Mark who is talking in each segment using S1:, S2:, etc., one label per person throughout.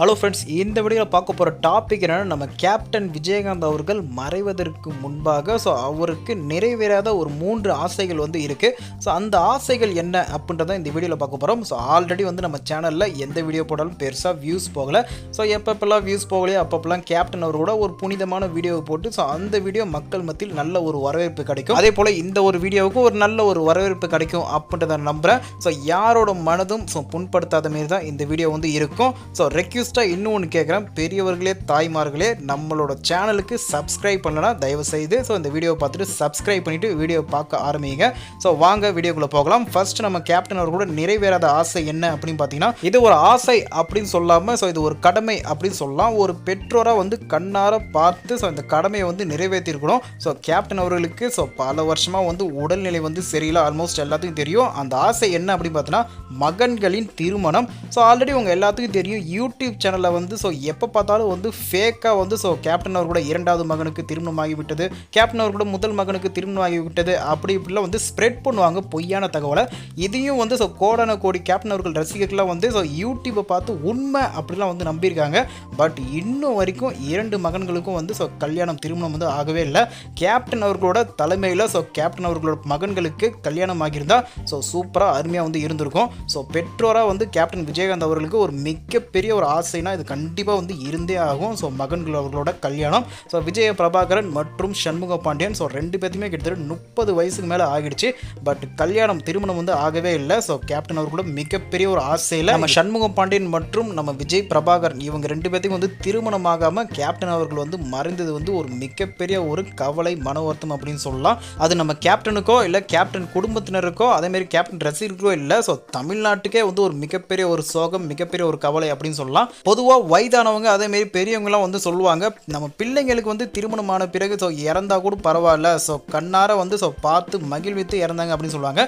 S1: Hello friends இந்த வீடியோவில் பார்க்க போகிற டாபிக் என்னென்னா நம்ம கேப்டன் விஜயகாந்த் அவர்கள் மறைவதற்கு முன்பாக ஸோ அவருக்கு நிறைவேறாத ஒரு மூன்று ஆசைகள் வந்து இருக்குது ஸோ அந்த ஆசைகள் என்ன அப்படின்றத இந்த வீடியோவில் பார்க்க போகிறோம் ஸோ ஆல்ரெடி வந்து நம்ம சேனலில் எந்த வீடியோ போட்டாலும் பெருசாக வியூஸ் போகலை. ஸோ எப்பப்பெல்லாம் வியூஸ் போகலையோ அப்பப்பெல்லாம் கேப்டன் அவரோட ஒரு புனிதமான வீடியோவை போட்டு ஸோ அந்த வீடியோ மக்கள் மத்தியில் நல்ல ஒரு வரவேற்பு கிடைக்கும். அதே போல் இந்த ஒரு வீடியோவுக்கு ஒரு நல்ல ஒரு வரவேற்பு கிடைக்கும் அப்படின்றத நம்புகிறேன் ஸோ யாரோட மனதும் ஸோ புண்படுத்தாத மாரி தான் இந்த வீடியோ வந்து இருக்கும். ஸோ ரெக்யூஸ் ரெக்யூஸ்டாக இன்னும் ஒன்று கேட்குறேன் பெரியவர்களே தாய்மார்களே நம்மளோட சேனலுக்கு சப்ஸ்கிரைப் பண்ணலனா தயவு செய்து ஸோ இந்த வீடியோவை பார்த்துட்டு சப்ஸ்கிரைப் பண்ணிவிட்டு வீடியோ பார்க்க ஆரம்பிங்க. ஸோ வாங்க வீடியோக்குள்ளே போகலாம். ஃபர்ஸ்ட் நம்ம கேப்டன் அவர்களோட நிறைவேறாத ஆசை என்ன அப்படின்னு பார்த்தீங்கன்னா இது ஒரு ஆசை அப்படின்னு சொல்லாமல் ஸோ இது ஒரு கடமை அப்படின்னு சொல்லலாம். ஒரு பெற்றோராக வந்து கண்ணார பார்த்து ஸோ இந்த கடமையை வந்து நிறைவேற்றிருக்கணும். ஸோ கேப்டன் அவர்களுக்கு ஸோ பல வருஷமாக வந்து உடல்நிலை வந்து சரியில்லை. ஆல்மோஸ்ட் எல்லாத்துக்கும் தெரியும். அந்த ஆசை என்ன அப்படின்னு பார்த்தீங்கன்னா மகன்களின் திருமணம். ஸோ ஆல்ரெடி உங்கள் எல்லாத்துக்கும் தெரியும். யூடியூப் சேனலில் வந்து ஸோ எப்போ பார்த்தாலும் வந்து ஃபேக்காக வந்து ஸோ கேப்டன் அவர் கூட இரண்டாவது மகனுக்கு திருமணம் ஆகிவிட்டது கேப்டன் அவர் கூட முதல் மகனுக்கு திருமணம் ஆகிவிட்டது அப்படி இப்படிலாம் வந்து ஸ்ப்ரெட் பண்ணுவாங்க பொய்யான தகவலை. இதையும் வந்து ஸோ கோடான கோடி கேப்டன் அவர்கள் ரசிகர்கள்லாம் வந்து ஸோ யூடியூப்பை பார்த்து உண்மை அப்படிலாம் வந்து நம்பியிருக்காங்க. பட் இன்னும் வரைக்கும் இரண்டு மகன்களுக்கும் வந்து ஸோ கல்யாணம் திருமணம் வந்து ஆகவே இல்லை. கேப்டன் அவர்களோட தலைமையில் ஸோ கேப்டன் அவர்களோட மகன்களுக்கு கல்யாணம் ஆகியிருந்தால் ஸோ சூப்பராக அருமையாக வந்து இருந்திருக்கும். ஸோ பெற்றோராக வந்து கேப்டன் விஜயகாந்த் அவர்களுக்கு ஒரு மிகப்பெரிய ஒரு ஆசை ஆசைனா இது கண்டிப்பாக வந்து இருந்தே ஆகும். ஸோ மகன்கள் அவர்களோட கல்யாணம். ஸோ விஜய பிரபாகரன் மற்றும் சண்முக பாண்டியன். ஸோ ரெண்டு பேர்த்துமே கிட்டத்தட்ட முப்பது வயசுக்கு மேலே ஆகிடுச்சு. பட் கல்யாணம் திருமணம் வந்து ஆகவே இல்லை. ஸோ கேப்டன் அவர்களோட மிகப்பெரிய ஒரு ஆசையில் நம்ம சண்முக பாண்டியன் மற்றும் நம்ம விஜய் பிரபாகரன் இவங்க ரெண்டு பேர்த்தையும் வந்து திருமணம் ஆகாமல் கேப்டன் அவர்கள் வந்து மறைந்தது வந்து ஒரு மிகப்பெரிய ஒரு கவலை மன வருத்தம் அப்படின்னு சொல்லலாம். அது நம்ம கேப்டனுக்கோ இல்லை கேப்டன் குடும்பத்தினருக்கோ அதேமாரி கேப்டன் ரசிகர்களுக்கோ இல்லை. ஸோ தமிழ்நாட்டுக்கே வந்து ஒரு மிகப்பெரிய ஒரு சோகம் மிகப்பெரிய ஒரு கவலை அப்படின்னு சொல்லலாம். பொதுவாக வயதானவங்க அதேமாரி பெரியவங்கலாம் வந்து சொல்லுவாங்க நம்ம பிள்ளைங்களுக்கு வந்து திருமணமான பிறகு ஸோ இறந்தா கூட பரவாயில்ல ஸோ கண்ணார வந்து ஸோ பார்த்து மகிழ்வித்து இறந்தாங்க அப்படின்னு சொல்லுவாங்க.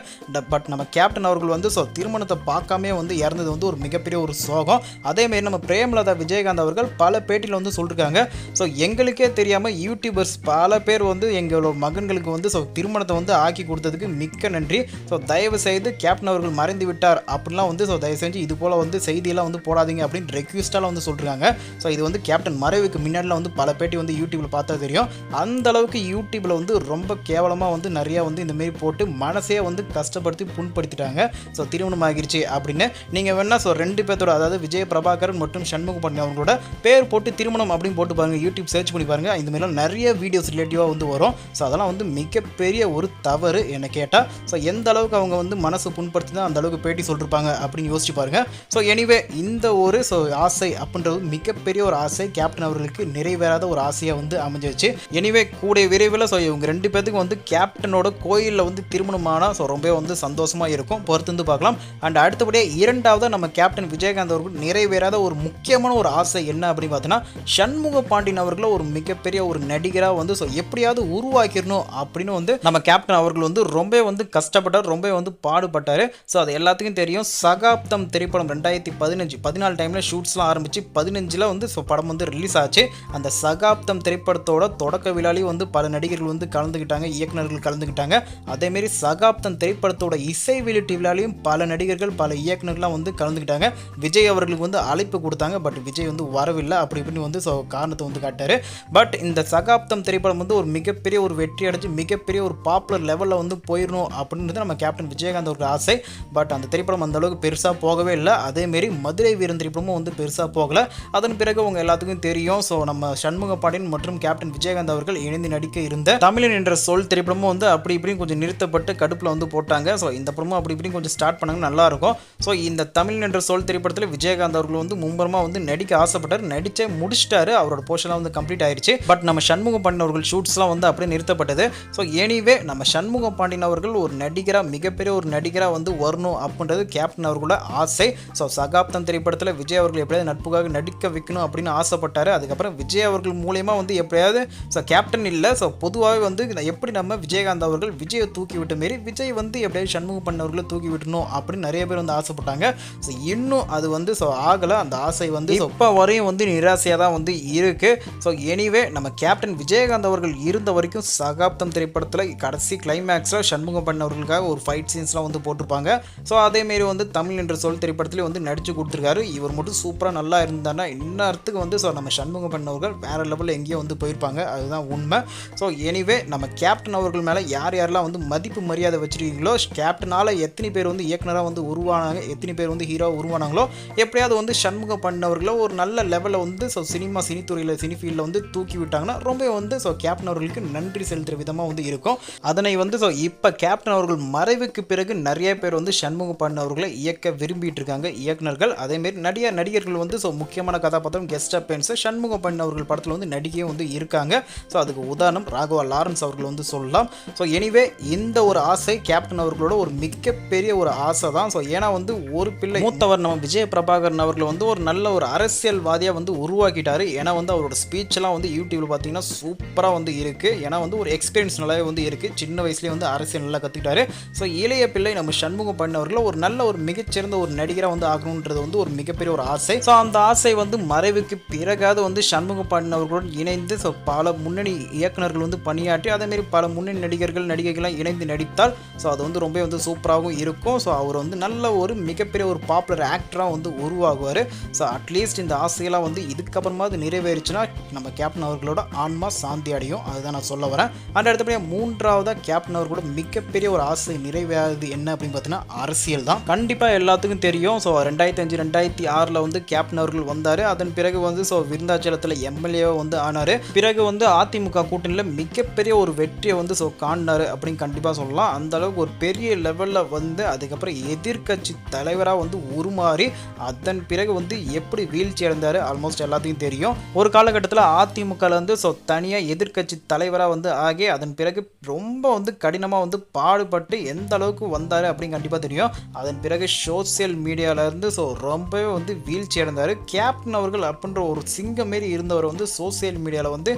S1: பட் நம்ம கேப்டன் அவர்கள் வந்து ஸோ திருமணத்தை பார்க்காமே வந்து இறந்தது வந்து ஒரு மிகப்பெரிய ஒரு சோகம். அதேமாரி நம்ம பிரேமலதா விஜயகாந்த் அவர்கள் பல பேட்டியில் வந்து சொல்லியிருக்காங்க ஸோ எங்களுக்கே தெரியாமல் யூடியூபர்ஸ் பல பேர் வந்து எங்களோட மகன்களுக்கு வந்து ஸோ திருமணத்தை வந்து ஆக்கி கொடுத்ததுக்கு மிக்க நன்றி. ஸோ தயவு செய்து கேப்டன் அவர்கள் மறைந்து விட்டார் அப்படிலாம் வந்து ஸோ தயவு செஞ்சு இது போல் வந்து செய்தியெல்லாம் வந்து போடாதீங்க அப்படின்னு ரெக்வஸ்ட்டால் வந்து சொல்கிறாங்க ஸோ இது வந்து கேப்டன் மறைவுக்கு முன்னாடிலாம் வந்து பல பேட்டி வந்து யூடியூப்பில் பார்த்தா தெரியும். அந்த அளவுக்கு யூடியூப்பில் வந்து ரொம்ப கேவலமாக வந்து நிறையா வந்து இந்த மாரி போட்டு மனசே வந்து கஷ்டப்படுத்தி புண்படுத்திட்டாங்க. ஸோ திருமணம் ஆகிருச்சு அப்படின்னு. நீங்கள் வேணால் ஸோ ரெண்டு பேர்த்தோட அதாவது விஜய் பிரபாகரன் மற்றும் சண்முக பண்ணி அவங்களோட பேர் போட்டு திருமணம் அப்படின்னு போட்டு பாருங்கள் யூடியூப் சர்ச் பண்ணி பாருங்கள் இந்தமாதிரிலாம் நிறைய வீடியோஸ் ரிலேட்டிவாக வந்து வரும். ஸோ அதெல்லாம் வந்து மிகப்பெரிய ஒரு தவறு என்ன கேட்டால் ஸோ எந்த அளவுக்கு அவங்க வந்து மனசு புண்படுத்தி தான் அந்த அளவுக்கு பேட்டி சொல்லிருப்பாங்க அப்படின்னு யோசிச்சு பாருங்கள் ஸோ எனிவே இந்த ஒரு ஸோ ஆசை அப்படின்றது மிகப்பெரிய ஒரு ஆசை. கேப்டன் அவர்களுக்கு நிறைவேறாத ஒரு ஆசையாக வந்து அமைஞ்சிருச்சு. எனிவே கூடிய விரைவில் ஸோ இவங்க ரெண்டு பேத்துக்கும் வந்து கேப்டனோட கோயிலில் வந்து திருமணமானால் ஸோ ரொம்ப வந்து சந்தோஷமாக இருக்கும். பொறுத்து வந்து பார்க்கலாம். அண்ட் அடுத்தபடியாக இரண்டாவது நம்ம கேப்டன் விஜயகாந்த் அவர்கள் நிறைவேறாத ஒரு முக்கியமான ஒரு ஆசை என்ன அப்படின்னு பார்த்தீங்கன்னா சண்முக பாண்டியன் அவர்களை ஒரு மிகப்பெரிய ஒரு நடிகராக வந்து ஸோ எப்படியாவது உருவாக்கிடணும் அப்படின்னு வந்து நம்ம கேப்டன் அவர்கள் வந்து ரொம்ப வந்து கஷ்டப்பட்டார் ரொம்ப வந்து பாடுபட்டார். ஸோ அது எல்லாத்துக்கும் தெரியும். சகாப்தம் திரைப்படம் ரெண்டாயிரத்தி பதினஞ்சு பதினாலு டைமில் ஷூட்ஸ்லாம் ஆரம்பித்து பதினஞ்சில் வந்து ஸோ படம் வந்து ரிலீஸ் ஆச்சு. அந்த சகாப்தம் திரைப்படத்தோட தொடக்க விழாலையும் வந்து பல நடிகர்கள் வந்து கலந்துக்கிட்டாங்க இயக்குநர்கள் கலந்துக்கிட்டாங்க அதேமாரி சகாப்தம் திரைப்படத்தோட இசை வெளியீட்டு விழாலையும் பல நடிகர்கள் பல இயக்குநர்கள்லாம் வந்து கலந்துக்கிட்டாங்க விஜய் அவர்களுக்கு வந்து அழைப்பு கொடுத்தாங்க பட் விஜய் வந்து வரவில்லை. அப்படி இப்படின்னு வந்து ஸோ காரணத்தை வந்து காட்டார் பட் இந்த சகாப்தம் திரைப்படம் வந்து ஒரு மிகப்பெரிய ஒரு வெற்றி அடைஞ்சு மிகப்பெரிய ஒரு பாப்புலர் லெவலில் வந்து போயிடணும் அப்படின்றது நம்ம கேப்டன் விஜயகாந்த் ஒரு ஆசை. பட் அந்த திரைப்படம் அந்த அளவுக்கு பெருசாக போகவே இல்லை. அதேமாரி மதுரை வீரன் திரைப்படமும் வந்து பெருசாக போகலை. அதன் பிறகு உங்கள் எல்லாத்துக்கும் தெரியும். ஸோ நம்ம சண்முக பாண்டியன் மற்றும் கேப்டன் விஜயகாந்த் அவர்கள் இணைந்து நடிக்க இருந்த தமிழன் என்ற சொல் திரைப்படமும் வந்து அப்படி இப்படியும் கொஞ்சம் நிறுத்தப்பட்டு கடுப்பில் வந்து போட்டாங்க. ஸோ இந்த படமும் அப்படி இப்படியும் கொஞ்சம் ஸ்டார்ட் பண்ணாங்க. நல்லாயிருக்கும் ஸோ இந்த தமிழ் என்ற சொல் திரைப்படத்தில் விஜயகாந்த் அவர்கள் வந்து மும்பரமாக வந்து நடிக்க ஆசைப்பட்டார். நடிச்சே முடிச்சிட்டாரு. அவரோட போர்ஷன்லாம் வந்து கம்ப்ளீட் ஆயிடுச்சு பட் நம்ம சண்முக பாண்டியன் அவர்கள் ஷூட்ஸ்லாம் வந்து அப்படியே நிறுத்தப்பட்டது. ஸோ எனிவே நம்ம சண்முக பாண்டியன் அவர்கள் ஒரு நடிகராக மிகப்பெரிய ஒரு நடிகராக வந்து வரணும் அப்படின்றது கேப்டன் அவர்களோட ஆசை. ஸோ சகாப்தம் திரைப்படத்தில் விஜய் அவர்கள் எப்படியாவது நட்புக்காக நடிக்க வைக்கணும் அப்படின்னு ஆசைப்பட்டார். அதுக்கப்புறம் விஜய் அவர்கள் மூலயமா வந்து எப்படியாவது ஸோ கேப்டன் இல்லை ஸோ பொதுவாகவே வந்து எப்படி நம்ம விஜயகாந்த் அவர்கள் விஜயை தூக்கி விட்ட மாரி விஜய் வந்து எப்படியாவது சண்முகம் பண்ணவர்களை தூக்கி விட்டணும் அப்படின்னு நிறைய பேர் வந்து ஆசைப்பட்டாங்க. ஸோ இன்னும் அது வந்து ஸோ ஆகலை. அந்த ஆசை வந்து இப்போ வரையும் வந்து நிராசையாக தான் வந்து இருக்குது ஸோ எனிவே நம்ம கேப்டன் விஜயகாந்த் அவர்கள் இருந்த வரைக்கும் சகாப்தம் திரைப்படத்தில் கடைசி கிளைமேக்ஸில் சண்முகம் பண்ணவர்களுக்காக ஒரு ஃபைட் சீன்ஸ்லாம் வந்து போட்டிருப்பாங்க. ஸோ அதேமாரி வந்து தமிழ் என்ற சொல் திரைப்படத்துலேயும் வந்து நடித்து கொடுத்துருக்காரு. இவர் மட்டும் சூப்பர் சூப்பராக நல்லா இருந்தானா இன்னத்துக்கு வந்து ஸோ நம்ம சண்முகம் பண்ணவர்கள் வேறு லெவலில் எங்கேயோ வந்து போயிருப்பாங்க. அதுதான் உண்மை. ஸோ எனிவே நம்ம கேப்டன் அவர்கள் மேலே யார் யாரெல்லாம் வந்து மதிப்பு மரியாதை வச்சுருக்கீங்களோ கேப்டனால் எத்தனை பேர் வந்து இயக்குனராக வந்து உருவானாங்க எத்தனை பேர் வந்து ஹீரோ உருவானாங்களோ எப்படியாவது வந்து சண்முகம் பண்ணவர்களோ ஒரு நல்ல லெவலில் வந்து ஸோ சினிமா சினித்துறையில் சினி ஃபீல்டில் வந்து தூக்கி விட்டாங்கன்னா ரொம்ப வந்து ஸோ கேப்டன் அவர்களுக்கு நன்றி செலுத்துகிற விதமாக வந்து இருக்கும். அதனை வந்து ஸோ இப்போ கேப்டன் அவர்கள் மறைவுக்கு பிறகு நிறைய பேர் வந்து சண்முகம் பண்ணவர்களை இயக்க விரும்பிட்டு இருக்காங்க இயக்குனர்கள். அதேமாரி நடிகர் நடிகர்கள் வந்து ஸோ முக்கியமான கதாபாத்திரம் கெஸ்ட் அப்பேன்ஸ். சண்முகம் பண்ணவர்கள் படத்தில் வந்து நடிகையும் வந்து இருக்காங்க. ஸோ அதுக்கு உதாரணம் ராகவா லாரன்ஸ் அவர்கள் வந்து சொல்லலாம். ஸோ எனிவே இந்த ஒரு ஆசை கேப்டன் அவர்களோட ஒரு மிகப்பெரிய ஒரு ஆசை தான். ஸோ ஏன்னா வந்து ஒரு பிள்ளை மூத்தவர் நம்ம விஜய பிரபாகரன் அவர்கள் வந்து ஒரு நல்ல ஒரு அரசியல்வாதியாக வந்து உருவாக்கிட்டார். ஏன்னா வந்து அவரோட ஸ்பீச்செல்லாம் வந்து யூடியூப்பில் பார்த்தீங்கன்னா சூப்பராக வந்து இருக்குது ஏன்னா வந்து ஒரு எக்ஸ்பீரியன்ஸ் நல்லாவே வந்து இருக்குது சின்ன வயசுலேயே வந்து அரசியல் நல்லா கற்றுக்கிட்டாரு ஸோ இளைய பிள்ளை நம்ம சண்முகம் பண்ணவர்கள் ஒரு நல்ல ஒரு மிகச்சிறந்த ஒரு நடிகராக வந்து ஆகணுன்றது வந்து ஒரு மிகப்பெரிய ஒரு ஆசை. ஸோ அந்த ஆசை வந்து மறைவுக்கு பிறகாவது வந்து சண்முகம் பண்ணவர்களுடன் இணைந்து ஸோ பல முன்னணி இயக்குனர்கள் வந்து பணியாற்றி அதேமாரி பல முன்னணி நடிகர்கள் நடிகைகள்லாம் இணைந்து நடித்தால் ஸோ அது வந்து ரொம்ப வந்து சூப்பராகவும் இருக்கும். ஸோ அவர் வந்து நல்ல ஒரு மிகப்பெரிய ஒரு பாப்புலர் ஆக்டராக வந்து உருவாகுவார். ஸோ அட்லீஸ்ட் இந்த ஆசையெல்லாம் வந்து இதுக்கப்புறமாவது நிறைவேறுச்சுன்னா நம்ம கேப்டன் அவர்களோட ஆன்மா சாந்தி அடையும். அதுதான் நான் சொல்ல வரேன். அண்ட் அடுத்தபடியாக மூன்றாவதாக கேப்டன் அவர்களோட மிகப்பெரிய ஒரு ஆசை நிறைவேறது என்ன அப்படின்னு பார்த்தீங்கன்னா அரசியல் தான். கண்டிப்பாக எல்லாத்துக்கும் தெரியும். ஸோ ரெண்டாயிரத்தி அஞ்சு ரெண்டாயிரத்தி ஆறில் வந்து கேப்டன் அவர்கள் வந்தார். அதன் பிறகு வந்து ஸோ விருந்தாச்சலத்தில் எம்எல்ஏவை வந்து ஆனார். பிறகு வந்து அதிமுக கூட்டணியில் மிகப்பெரிய ஒரு வெற்றியை வந்து ஸோ காண்டினார் அப்படின்னு கண்டிப்பாக சொல்லலாம். அந்த அளவுக்கு ஒரு பெரிய லெவலில் வந்து அதுக்கப்புறம் எதிர்க்கட்சி தலைவராக வந்து உருமாறி அதன் பிறகு வந்து எப்படி வீழ்ச்சி அடைந்தார் ஆல்மோஸ்ட் எல்லாத்தையும் தெரியும். ஒரு காலகட்டத்தில் அதிமுகவில் வந்து ஸோ தனியாக எதிர்க்கட்சி தலைவராக வந்து ஆகி அதன் பிறகு ரொம்ப வந்து கடினமாக வந்து பாடுபட்டு எந்த அளவுக்கு வந்தார் அப்படின்னு கண்டிப்பாக தெரியும். அதன் பிறகு சோசியல் மீடியாவிலேருந்து ஸோ ரொம்பவே வந்து வீழ்ச்சி அடைந்தார். கேப்டன் அவர்கள் அப்படின்ற ஒரு சிங்கம் மாரி இருந்தவர் வந்து சோசியல் மீடியாவில் வந்து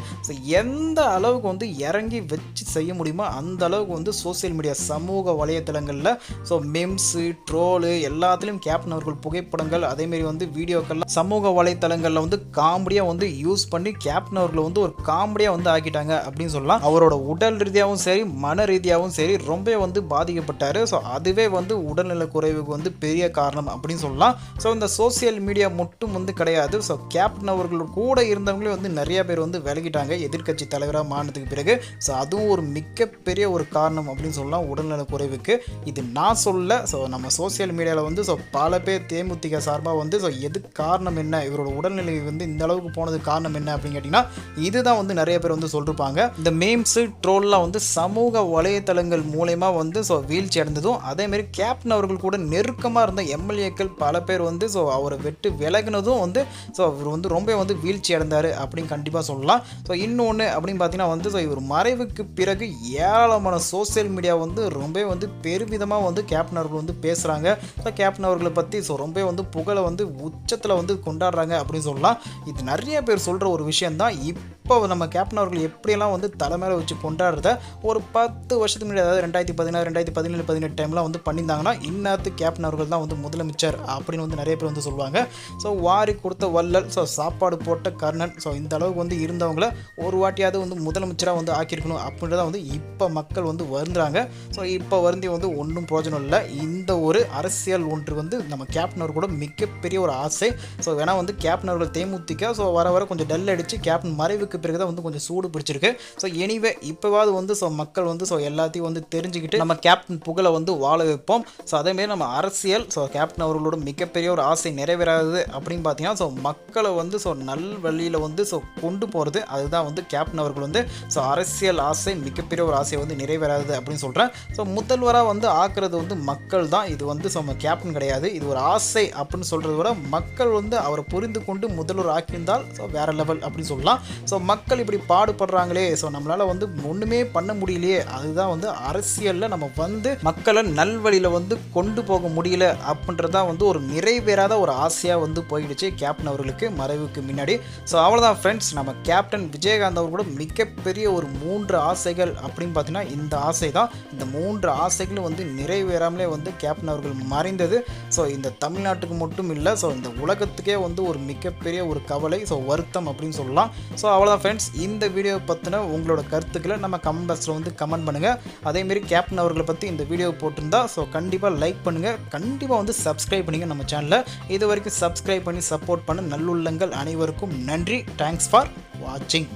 S1: எந்த அளவுக்கு வந்து இறங்கி வச்சு செய்ய முடியுமோ அந்த அளவுக்கு வந்து சோசியல் மீடியா சமூக வலைத்தளங்களில் ஸோ மெம்ஸு ட்ரோலு எல்லாத்துலேயும் கேப்டன் அவர்கள் புகைப்படங்கள் அதேமாரி வந்து வீடியோக்கள்லாம் சமூக வலைத்தளங்களில் வந்து காமெடியாக வந்து யூஸ் பண்ணி கேப்டன் அவர்களை வந்து ஒரு காமெடியாக வந்து ஆக்கிட்டாங்க அப்படின்னு சொல்லலாம். அவரோட உடல் ரீதியாகவும் சரி மன ரீதியாகவும் சரி ரொம்ப வந்து பாதிக்கப்பட்டார். ஸோ அதுவே வந்து உடல்நல குறைவுக்கு வந்து பெரிய காரணம் அப்படின்னு சொல்லலாம். ஸோ இந்த சோசியல் மீடியா மட்டும் வந்து கிடையாது. ஸோ கேப்டன் அவர்கள் கூட இருந்தவங்களே வந்து நிறைய பேர் வந்து விலகிட்டாங்க. எதிர்க்கட்சி தலைவராக மாறினதுக்கு பிறகு. ஸோ அதுவும் ஒரு மிகப்பெரிய ஒரு காரணம் அப்படின்னு சொல்லலாம் உடல்நல குறைவுக்கு இது நான் சொல்ல ஸோ நம்ம சோசியல் மீடியாவில் வந்து ஸோ பல பேர் தேமுதிக சார்பாக வந்து ஸோ எது காரணம் என்ன? இவரோட உடல்நிலை வந்து இந்த அளவுக்கு போனது காரணம் என்ன அப்படின்னு கேட்டிங்கன்னா இதுதான் வந்து நிறைய பேர் வந்து சொல்லிருப்பாங்க. இந்த மேம்ஸு ட்ரோல்லாம் வந்து சமூக வலைத்தளங்கள் மூலயமா வந்து ஸோ வீழ்ச்சி அடைந்ததும் அதேமாரி கேப்டன் அவர்கள் கூட நெருக்கமாக இருந்த எம்எல்ஏக்கள் பல பேர் வந்து ஸோ அவரை வெட்டு விலகினதும் வந்து ஸோ அவர் வந்து ரொம்ப வந்து வீழ்ச்சி அடைந்தார் அப்படின்னு கண்டிப்பாக சொல்லலாம். ஸோ இன்னொன்று அப்படின்னு பார்த்தீங்கன்னா வந்து ஸோ இவர் மறைவுக்கு பிறகு ஏராளமான சோசியல் மீடியா வந்து ரொம்ப வந்து பெருமிதமாக வந்து கேப்டன் அவர்கள் வந்து பேசுகிறாங்க ஸோ கேப்டன் அவர்களை பற்றி ஸோ ரொம்ப வந்து புகழை வந்து உச்சத்தில் வந்து கொண்டாடுறாங்க அப்படின்னு சொல்லலாம். இது நிறைய பேர் சொல்கிற ஒரு விஷயந்தான் இப்போ நம்ம கேப்டன் அவர்கள் எப்படியெல்லாம் வந்து தலைமையில வச்சு கொண்டாடுறத ஒரு பத்து வருஷத்துக்கு முன்னாடி அதாவது ரெண்டாயிரத்தி பதினாறு ரெண்டாயிரத்தி பதினேழு பதினெட்டு டைம்லாம் வந்து பண்ணியிருந்தாங்கன்னா இன்னத்து கேப்டன் அவர்கள் தான் வந்து முதலமைச்சர் அப்படின்னு வந்து நிறைய பேர் வந்து சொல்லுவாங்க. ஸோ வாரி கொடுத்த வள்ளல் ஸோ சாப்பாடு போட்ட கர்ணன் ஸோ இந்த அளவுக்கு வந்து இருந்தவங்கள ஒரு வாட்டியாவது வந்து முதலமைச்சராக வந்து ஆக்கியிருக்கணும் அப்படின்றத வந்து இப்போ மக்கள் வந்து வருந்துறாங்க. ஸோ இப்போ வருந்தி வந்து ஒன்றும் பிரயோஜனம் இல்லை. இந்த ஒரு அரசியல் ஒன்று வந்து நம்ம கேப்டன் கூட மிகப்பெரிய ஒரு ஆசை. ஸோ வேணால் வந்து கேப்டனர்கள் தேமுதிக ஸோ வர வர கொஞ்சம் டல் அடித்து கேப்டன் மறைவுக்கு பிறகு தான் வந்து கொஞ்சம் சூடு பிடிச்சிருக்கு. ஸோ எனிவே இப்போவாவது வந்து ஸோ மக்கள் வந்து ஸோ எல்லாத்தையும் வந்து தெரிஞ்சுக்கிட்டு நம்ம கேப்டன் புகழை வந்து வாழ வைப்போம். ஸோ அதேமாரி நம்ம அரசியல் ஸோ கேப்டன் அவர்களோட மிகப்பெரிய ஒரு ஆசை நிறைவேறாது அப்படின்னு பார்த்தீங்கன்னா ஸோ மக்களை வந்து ஸோ நல் வழியில் வந்து ஸோ கொண்டு போகிறது. அதுதான் வந்து கேப்டன் அவர்கள் வந்து ஸோ அரசியல் ஆசை மிகப்பெரிய ஒரு ஆசை வந்து நிறைவேறாது அப்படின்னு சொல்கிறேன் ஸோ முதல்வராக வந்து ஆக்குறது வந்து மக்கள் தான். இது வந்து ஸோ கேப்டன் கிடையாது. இது ஒரு ஆசை அப்படின்னு சொல்கிறத விட மக்கள் வந்து அவரை புரிந்து கொண்டு முதல்வர் ஆக்கியிருந்தால் ஸோ வேறு லெவல் அப்படின்னு சொல்லலாம். ஸோ மக்கள் இப்படி பாடுபடுறாங்களே ஸோ நம்மளால் வந்து ஒன்றுமே பண்ண முடியலையே. அதுதான் வந்து அரசியலில் நம்ம வந்து மக்களை நல்வழியில் வந்து கொண்டு போக முடியல அப்படின்றதான் வந்து ஒரு நிறைவேறாத ஒரு ஆசையாக வந்து போயிடுச்சு. கேப்டன் அவர்களுக்கு மறைவுக்கு முன்னாடி. ஸோ அவ்வளோதான் ஃப்ரெண்ட்ஸ் நம்ம கேப்டன் விஜயகாந்த் அவர்களோட மிகப்பெரிய ஒரு மூன்று ஆசைகள் அப்படின்னு பார்த்தீங்கன்னா இந்த ஆசை தான் இந்த மூன்று ஆசைகளும் வந்து நிறைவேறாமலே வந்து கேப்டன் அவர்கள் மறைந்தது. ஸோ இந்த தமிழ்நாட்டுக்கு மட்டும் இல்லை ஸோ இந்த உலகத்துக்கே வந்து ஒரு மிகப்பெரிய ஒரு கவலை ஸோ வருத்தம் அப்படின்னு சொல்லலாம். ஸோ அவ்வளோதான் ஃப்ரெண்ட்ஸ் இந்த வீடியோ பற்றின உங்களோட கருத்துக்களை நம்ம கமெண்ட் பாக்ஸில் வந்து கமெண்ட் பண்ணுங்கள் அதேமாரி கேப்டன் அவர்களை பற்றி இந்த வீடியோ போட்டிருந்தா ஸோ கண்டிப்பாக லைக் பண்ணுங்கள் கண்டிப்பாக வந்து சப்ஸ்கிரைப் பண்ணுங்கள் நம்ம சேனலில் இது வரைக்கும் சப் சப்ஸ்கிரைப் பண்ணி சப்போர்ட் பண்ண நல்லுள்ளங்கள் அனைவருக்கும் நன்றி. தேங்க்ஸ் ஃபார் வாட்சிங்